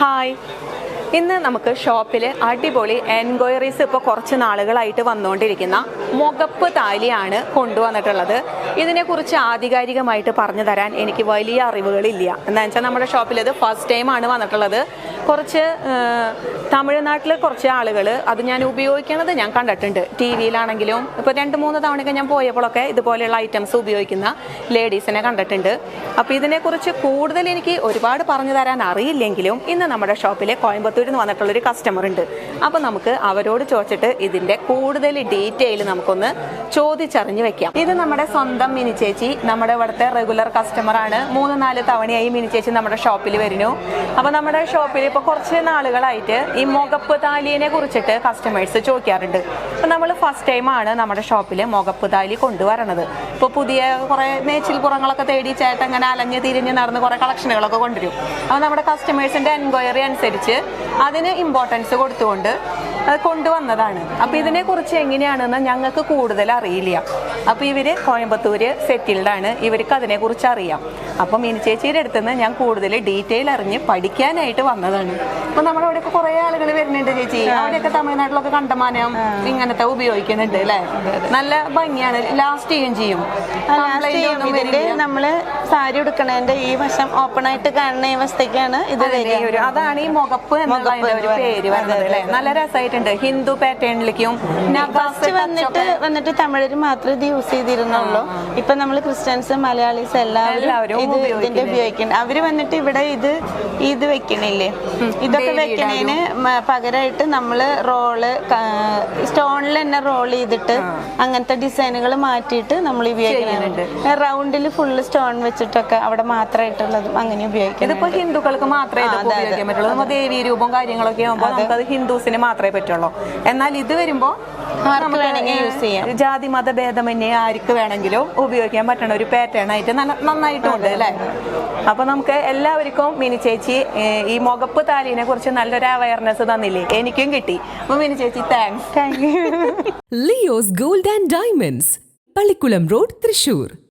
Hi. ഇന്ന് നമുക്ക് ഷോപ്പിൽ അടിപൊളി എൻക്വയറീസ് ഇപ്പോൾ കുറച്ച് നാളുകളായിട്ട് വന്നുകൊണ്ടിരിക്കുന്ന മുഖപ്പ് താലിയാണ് കൊണ്ടുവന്നിട്ടുള്ളത്. ഇതിനെക്കുറിച്ച് ആധികാരികമായിട്ട് പറഞ്ഞു തരാൻ എനിക്ക് വലിയ അറിവുകളില്ല. എന്താ വെച്ചാൽ നമ്മുടെ ഷോപ്പിൽ ഇത് ഫസ്റ്റ് ടൈമാണ് വന്നിട്ടുള്ളത്. കുറച്ച് തമിഴ്നാട്ടിൽ കുറച്ച് ആളുകൾ അത് ഞാൻ ഉപയോഗിക്കുന്നത് ഞാൻ കണ്ടിട്ടുണ്ട്. ടി വിയിലാണെങ്കിലും ഇപ്പോൾ രണ്ട് മൂന്ന് തവണയൊക്കെ ഞാൻ പോയപ്പോഴൊക്കെ ഇതുപോലെയുള്ള ഐറ്റംസ് ഉപയോഗിക്കുന്ന ലേഡീസിനെ കണ്ടിട്ടുണ്ട്. അപ്പോൾ ഇതിനെക്കുറിച്ച് കൂടുതൽ എനിക്ക് ഒരുപാട് പറഞ്ഞു തരാൻ അറിയില്ലെങ്കിലും ഇന്ന് നമ്മുടെ ഷോപ്പിലെ കോയമ്പത്തൂരിൽ നിന്ന് വന്നിട്ടുള്ളൊരു കസ്റ്റമർ ഉണ്ട്. അപ്പോൾ നമുക്ക് അവരോട് ചോദിച്ചിട്ട് ഇതിന്റെ കൂടുതൽ ഡീറ്റെയിൽ നമുക്കൊന്ന് ചോദിച്ചറിഞ്ഞ് വെക്കാം. ഇത് നമ്മുടെ സ്വന്തം മിനി ചേച്ചി നമ്മുടെ ഇവിടുത്തെ റെഗുലർ കസ്റ്റമറാണ് മൂന്ന് നാല് തവണയായി മിനി ചേച്ചി നമ്മുടെ ഷോപ്പിൽ വരുന്നു. അപ്പോൾ നമ്മുടെ ഷോപ്പിൽ ഇപ്പോൾ കുറച്ച് നാളുകളായിട്ട് ഈ മുഖപ്പ് താലിയെ കുറിച്ചിട്ട് കസ്റ്റമേഴ്സ് ചോദിക്കാറുണ്ട്. അപ്പോൾ നമ്മൾ ഫസ്റ്റ് ടൈമാണ് നമ്മുടെ ഷോപ്പിൽ മുഖപ്പ് താലി കൊണ്ടുവരണത്. ഇപ്പോൾ പുതിയ കുറേ മേച്ചിൽ പുറങ്ങളൊക്കെ തേടി ചേട്ടൻ അങ്ങനെ അലഞ്ഞ് തിരിഞ്ഞ് നടന്ന് കുറേ കളക്ഷനുകളൊക്കെ കൊണ്ടുവരും. അപ്പോൾ നമ്മുടെ കസ്റ്റമേഴ്സിന്റെ എൻക്വയറി അനുസരിച്ച് അതിന് ഇമ്പോർട്ടൻസ് കൊടുത്തുകൊണ്ട് അത് കൊണ്ടുവന്നതാണ്. അപ്പോൾ ഇതിനെക്കുറിച്ച് എങ്ങനെയാണെന്ന് ഞങ്ങൾക്ക് കൂടുതൽ അറിയില്ല. അപ്പോൾ ഇവർ കോയമ്പത്തൂർ സെറ്റിൽഡാണ് ഇവർക്ക് അതിനെക്കുറിച്ച് അറിയാം. അപ്പം മിനി ചേച്ചിയുടെ അടുത്ത് നിന്ന് ഞാൻ കൂടുതൽ ഡീറ്റെയിൽ അറിഞ്ഞ് പഠിക്കാനായിട്ട് വന്നതാണ്. അപ്പോൾ നമ്മുടെ അവിടെയൊക്കെ കുറേ ആളുകൾ വരുന്നുണ്ട് ചേച്ചി. അവിടെയൊക്കെ തമിഴ്നാട്ടിലൊക്കെ കണ്ടമാനം ഇങ്ങനത്തെ ഉപയോഗിക്കുന്നുണ്ട് അല്ലേ? നല്ല ഭംഗിയാണ്. ലാസ്റ്റ് ചെയ്യും. ചെയ്യും നമ്മൾ സാരി ഉടുക്കണതിന്റെ ഈ വശം ഓപ്പൺ ആയിട്ട് കാണുന്ന ഈ വശത്തേക്കാണ് ഇത് അതാണ് ഈ മുഖപ്പ് എന്നുള്ളതിന്റെ ഒരു പേര് വന്നത് അല്ലേ? നല്ല രസമായിട്ടുണ്ട് ഹിന്ദു പാറ്റേണിലേക്കും വന്നിട്ട് വന്നിട്ട് തമിഴര് മാത്രം ഇത് യൂസ് ചെയ്തിരുന്നുള്ളൂ. ഇപ്പൊ നമ്മൾ ക്രിസ്ത്യൻസ് മലയാളീസ് എല്ലാവരും ഇത് ഇതിന്റെ ഉപയോഗിക്കുന്നത് ഉപയോഗിക്കുന്നുണ്ട്. അവർ വന്നിട്ട് ഇവിടെ ഇത് ഇത് വെക്കണില്ലേ? ഇതൊക്കെ വെക്കണേന് പകരമായിട്ട് നമ്മൾ റോൾ സ്റ്റോണിൽ തന്നെ റോൾ ചെയ്തിട്ട് അങ്ങനത്തെ ഡിസൈനുകൾ മാറ്റിയിട്ട് നമ്മൾ ഉപയോഗിക്കുന്നുണ്ട് റൗണ്ടിൽ ഫുള്ള് സ്റ്റോൺ വെച്ചിട്ടൊക്കെ അവിടെ മാത്രമായിട്ടുള്ളതും അങ്ങനെ ഉപയോഗിക്കും ഇതിപ്പോ ഹിന്ദുക്കൾക്ക് മാത്രമേ ഉപയോഗിക്കാൻ പറ്റുള്ളൂ. നമ്മൾ ദേവീ രൂപം കാര്യങ്ങളൊക്കെ ആകുമ്പോൾ അത്. ഹിന്ദുസിന് മാത്രമേ പറ്റുള്ളൂ. എന്നാൽ ഇത് വരുമ്പോ യൂസ് ചെയ്യാം. ജാതി മത ഭേദമന്യേ ആർക്ക് വേണമെങ്കിലും ഉപയോഗിക്കാൻ പറ്റണ ഒരു പാറ്റേൺ ആയിട്ട് നല്ല നന്നായിട്ടുണ്ട് അല്ലേ? അപ്പൊ നമുക്ക് എല്ലാവർക്കും മിനി ചേച്ചി ഏഹ്, ഈ മുഖപ്പ് താലീനെ കുറിച്ച് നല്ലൊരു അവയർനെസ് തന്നില്ലേ? എനിക്കും കിട്ടി. അപ്പൊ മിനി ചേച്ചി thanks thank you Leo's gold and diamonds Pallikulam road Thrissur.